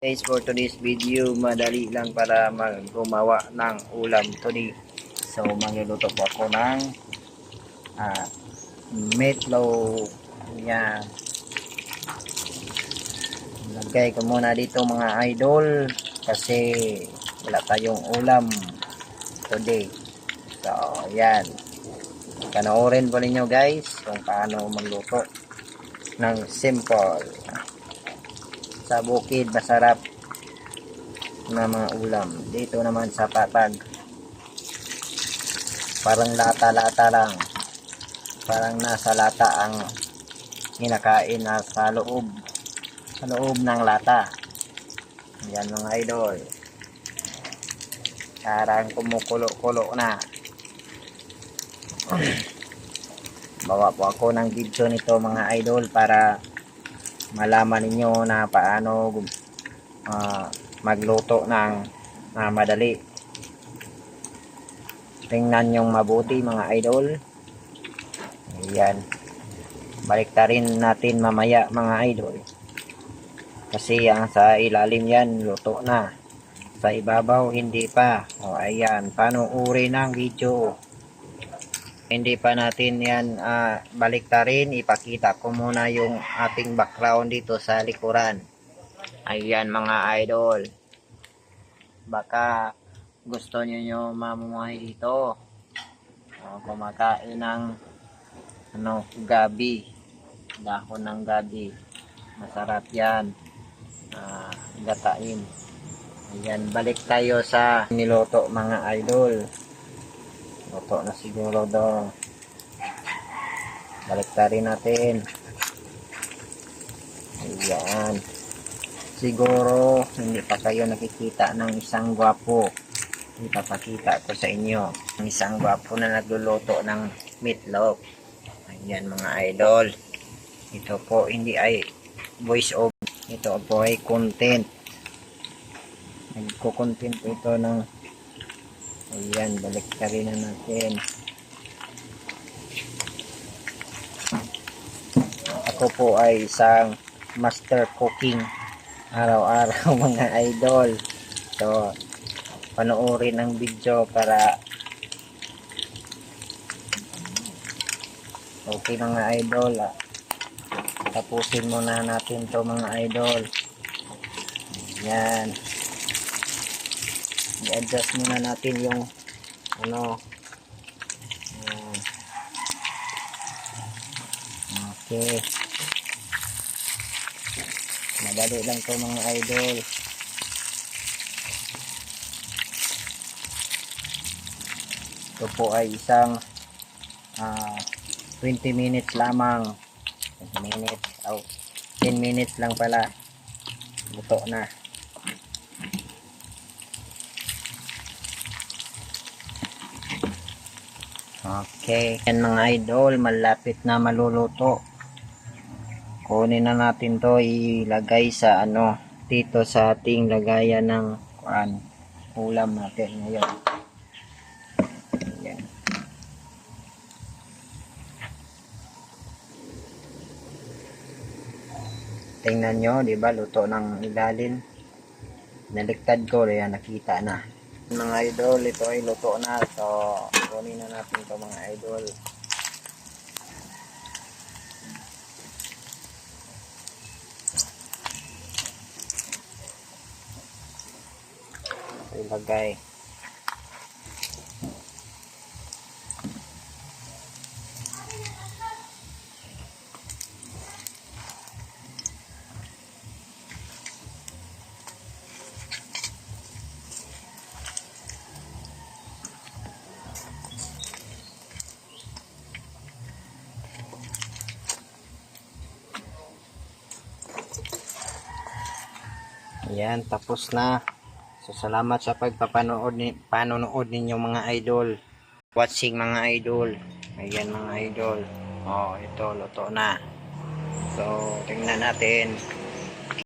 Guys, for today's video, madali lang para gumawa ng ulam today. So, magluluto po ako ng ah, meatloaf. Yan. Lagay ko muna dito mga idol kasi wala tayong ulam today. So, yan. Panoorin po ninyo guys kung paano magluto ng simple sa bukid masarap na mga ulam. Dito naman sa patag. Parang lata-lata lang. Parang nasa lata ang kinakain na sa loob. Sa loob ng lata. Yan mga idol. Parang kumukulo-kulo na. Bawa po ako ng video nito mga idol para malaman ninyo na paano ah, magluto ng na madali. Tingnan yung mabuti mga idol. Ayan. Baliktarin natin mamaya mga idol. Kasi ang sa ilalim yan, luto na. Sa ibabaw, hindi pa. O ayan, panuuri ng video. Hindi pa natin yan ah, baliktarin. Ipakita ko muna yung ating background dito sa likuran. Ayan mga idol. Baka gusto niyo nyo mamumuhay dito. O, kumakain ng ano, gabi. Dahon ng gabi. Masarap yan. Ah, gatain. Ayan, balik tayo sa niloto mga idol. Luto na siguro daw. Baliktarin natin. Ayan. Siguro, hindi pa kayo nakikita ng isang gwapo. Ipapakita ko sa inyo. Ang isang gwapo na nagluluto ng meatloaf. Ayan mga idol. Ito po, hindi ay voice over. Ito po ay content. Nagko-content ito ng Ayan, balik ka rin na natin. Ako po ay isang master cooking araw-araw mga idol. So, panoorin ang video para okay mga idol. Ah. Tapusin muna natin to mga idol. Ayan i-adjust muna natin yung ano Ayan. okay. Madali lang to mga idol. Ito po ay isang ah, 20 minutes lamang. 20 minutes oh, 10 minutes lang pala. Luto na Okay. Yan mga idol, malapit na maluluto. Kunin na natin to ilagay sa ano, dito sa ating lagayan ng kuan, ulam natin ngayon. Tingnan nyo, di ba, luto ng ilalim. Naliktad ko, yan, nakita na mga idol ito ay luto na. So kunin na natin ito mga idol. Ilagay Ayan, tapos na. So, salamat sa pagpapanood ni panonood ninyo mga idol. Watching mga idol. Ayan mga idol. Oh, ito luto na. So, tingnan natin